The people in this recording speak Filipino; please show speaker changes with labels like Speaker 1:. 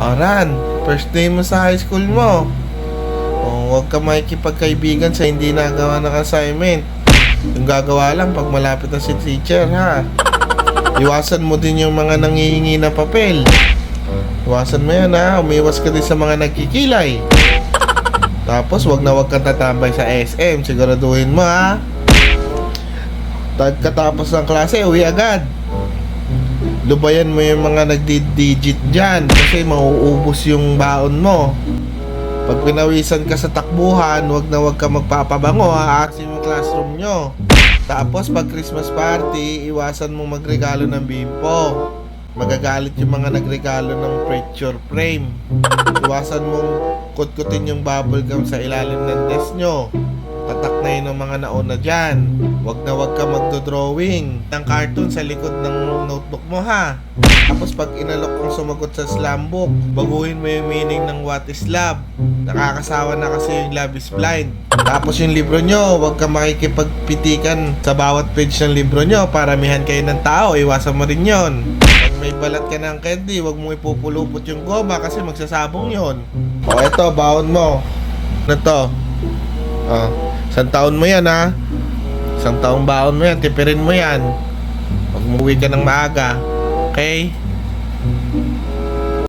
Speaker 1: Aran, first day mo sa high school mo. O, huwag ka makikipagkaibigan sa hindi nagawa ng assignment. Yung gagawa lang pag malapit na si teacher, ha? Iwasan mo din yung mga nangihingi ng papel. Iwasan mo yan, ha? Umiwas ka din sa mga nagkikilay. Tapos, wag na wag kang tatambay sa SM. Siguraduhin mo, ha? Pagkatapos ng klase, uwi agad. Lubayan mo yung mga nagdi-digit dyan kasi mauubos yung baon mo. Pag pinawisan ka sa takbuhan, wag na wag ka magpapabango, haaksin yung classroom nyo. Tapos pag Christmas party, iwasan mo magregalo ng bimpo. Magagalit yung mga nagregalo ng picture frame. Iwasan mong kutkutin yung bubble gum sa ilalim ng desk nyo. Na yun ng mga nauna dyan. Wag na wag ka magdo-drawing ng cartoon sa likod ng notebook mo ha. Tapos pag inalok kong sumagot sa slam book, baguhin mo yung meaning ng what is love. Nakakasawa na kasi yung love is blind. Tapos yung libro nyo, wag ka makikipagpitikan sa bawat page ng libro nyo. Paramihan kayo ng tao, iwasan mo rin yon. Pag may balat ka ng candy, wag mo ipupulupot yung goma kasi magsasabong yon. O eto, baon mo. Ano to? Oh, isang taon mo yan ha. Isang taong baon mo yan, tipirin mo yan. Pag umuwi ka ng maaga. Okay?